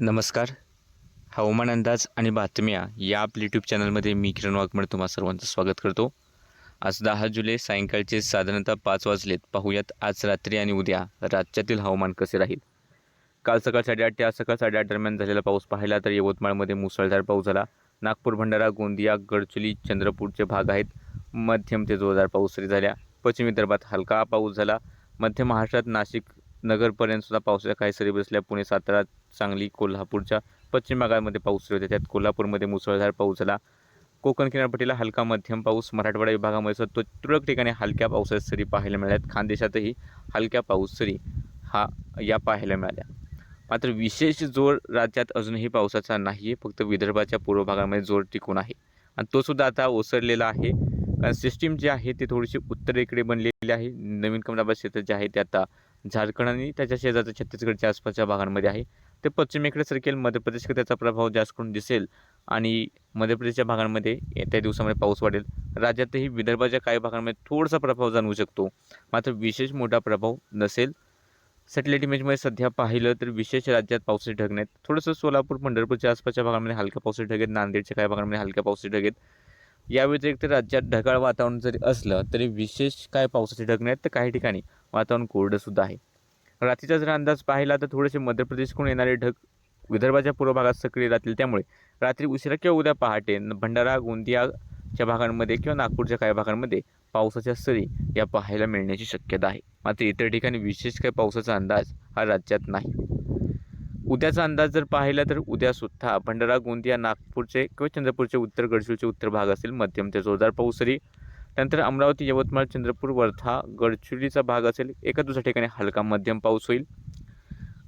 नमस्कार. हवामान अंदाज आणि बातम्या या आपल्या यूट्यूब चॅनलमध्ये मी किरण वाघमड तुम्हा सर्वांचं स्वागत करतो. आज दहा जुलै सायंकाळचे साधारणतः पाच वाजलेत. पाहूयात आज रात्री आणि उद्या राज्यातील हवामान कसे राहील? काल सकाळ साडेआठ ते आज सकाळ साडेआठ दरम्यान झालेला पाऊस पाहिला तर यवतमाळमध्ये मुसळधार पाऊस झाला. नागपूर भंडारा गोंदिया गडचुली चंद्रपूरचे भाग आहेत. मध्यम ते जोरदार पाऊस सरी झाल्या. पश्चिम विदर्भात हलका पाऊस झाला. मध्य महाराष्ट्रात नाशिक नगरपर्यंत सुद्धा पावसाच्या काही सरी बसल्या. पुणे सातारा सांगली कोल्हापूरच्या पश्चिम भागामध्ये पाऊस सुरू होते. त्यात कोल्हापूरमध्ये मुसळधार पाऊस झाला. कोकण किनारपट्टीला हलका मध्यम पाऊस. मराठवाडा विभागामध्ये सतत तुरळक ठिकाणी हलक्या पावसाच्या सरी पाहायला मिळाल्यात. खानदेशातही हलक्या पाऊस सरी हा या पाहायला मिळाल्या. मात्र विशेष जोर राज्यात अजूनही पावसाचा नाही आहे फक्त विदर्भाच्या पूर्व भागामध्ये जोर टिकून आहे. आणि तोसुद्धा आता ओसरलेला आहे. कारण सिस्टीम जी आहे ती थोडीशी उत्तरेकडे बनलेली आहे. नवीन कमलाबाद क्षेत्र जे आहे ते आता झारखंड आणि त्याच्या शेजारच्या छत्तीसगडच्या आसपासच्या भागांमध्ये आहे. ते पश्चिमेकडे सरकेल मध्य प्रदेशकडे त्याचा प्रभाव जास्त करून दिसेल आणि मध्य प्रदेशच्या भागांमध्ये येत्या दिवसामध्ये पाऊस वाढेल. राज्यातही विदर्भाच्या काही भागांमध्ये थोडासा प्रभाव जाणवू शकतो. मात्र विशेष मोठा प्रभाव नसेल. सॅटेलाईट इमेजमध्ये सध्या पाहिलं तर विशेष राज्यात पावसाचे ढग नाहीत. थोडंसं सोलापूर पंढरपूरच्या आसपासच्या भागांमध्ये हलक्या पावसाचे ढग आहेत. नांदेडच्या काही भागांमध्ये हलक्या पावसाचे ढग आहेत. या व्यतिरिक्त राज्यात ढगाळ वातावरण जरी असलं तरी विशेष काय पावसाचे ढग नाहीत तर काही ठिकाणी वातावरण कोरडंसुद्धा आहे. रात्रीचा जर अंदाज पाहिला तर थोडेसे मध्य प्रदेशकडून येणारे ढग विदर्भाच्या पूर्व भागात सक्रिय राहतील. त्यामुळे रात्री उशिरा किंवा उद्या पहाटे भंडारा गोंदियाच्या भागांमध्ये किंवा नागपूरच्या काही भागांमध्ये पावसाच्या सरी या पाहायला मिळण्याची शक्यता आहे. मात्र इतर ठिकाणी विशेष काही पावसाचा अंदाज हा राज्यात नाही. उद्याचा अंदाज जर पाहिला तर उद्यासुद्धा भंडारा गोंदिया नागपूरचे किंवा चंद्रपूरचे उत्तर गडचिरोलीचे उत्तर भाग असेल मध्यम. ते जोरदार पाऊस सरी त्यानंतर अमरावती यवतमाळ चंद्रपूर वर्धा गडचिरोलीचा भाग असेल एका दुसऱ्या ठिकाणी हलका मध्यम पाऊस होईल.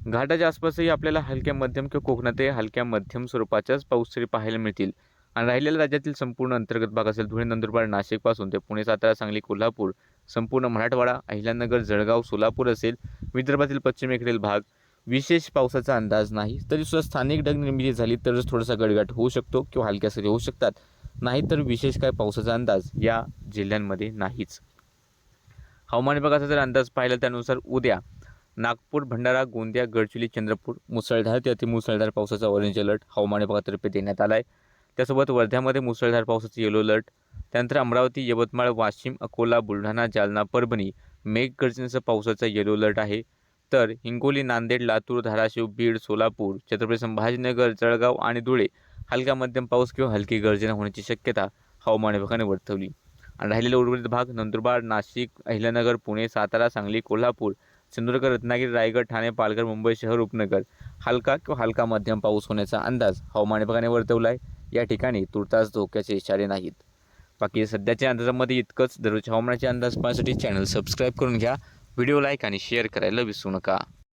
घाटाच्या आसपासही आपल्याला हलक्या मध्यम किंवा कोकणातही हलक्या मध्यम स्वरूपाच्याच पाऊस तरी पाहायला मिळतील. आणि राहिलेल्या राज्यातील संपूर्ण अंतर्गत भाग असेल धुळे नंदुरबार नाशिकपासून ते पुणे सातारा सांगली कोल्हापूर संपूर्ण मराठवाडा अहिल्यानगर जळगाव सोलापूर असेल विदर्भातील पश्चिमेकडील भाग. विशेष पावसाचा अंदाज नाही तरीसुद्धा स्थानिक ढग निर्मिती झाली तरच थोडासा गडगट होऊ शकतो किंवा हलक्या सरी होऊ शकतात. नाही तर विशेष काय पावसाचा अंदाज या जिल्ह्यांमध्ये नाहीच. हवामान विभागाचा जर अंदाज पाहिला त्यानुसार उद्या नागपूर भंडारा गोंदिया गडचिरोली चंद्रपूर मुसळधार ते अतिमुसळधार पावसाचा ऑरेंज अलर्ट हवामान विभागातर्फे देण्यात आला आहे त्यासोबत वर्ध्यामध्ये मुसळधार पावसाचं येलो अलर्ट त्यानंतर अमरावती यवतमाळ वाशिम अकोला बुलढाणा जालना परभणी मेघगर्जनेचा पावसाचा येलो अलर्ट आहे. तर हिंगोली नांदेड लातूर धाराशिव बीड सोलापूर छत्रपती संभाजीनगर जळगाव आणि धुळे हलका मध्यम पाऊस किंवा हलकी गर्जना होण्याची शक्यता हवामान विभागाने वर्तवली. आणि राहिलेला उर्वरित भाग नंदुरबार नाशिक अहिल्यानगर पुणे सातारा सांगली कोल्हापूर सिंधुदुर्ग रत्नागिरी रायगड ठाणे पालघर मुंबई शहर उपनगर. हलका किंवा हलका मध्यम पाऊस होण्याचा अंदाज हवामान विभागाने वर्तवला आहे या ठिकाणी तुर्तास धोक्याचे इशारे नाहीत. बाकी सध्याच्या अंदाजामध्ये इतकंच. दररोजच्या हवामानाचे अंदाज पाहण्यासाठी चॅनल सबस्क्राईब करून घ्या. व्हिडिओ लाईक आणि शेअर करायला विसरू नका.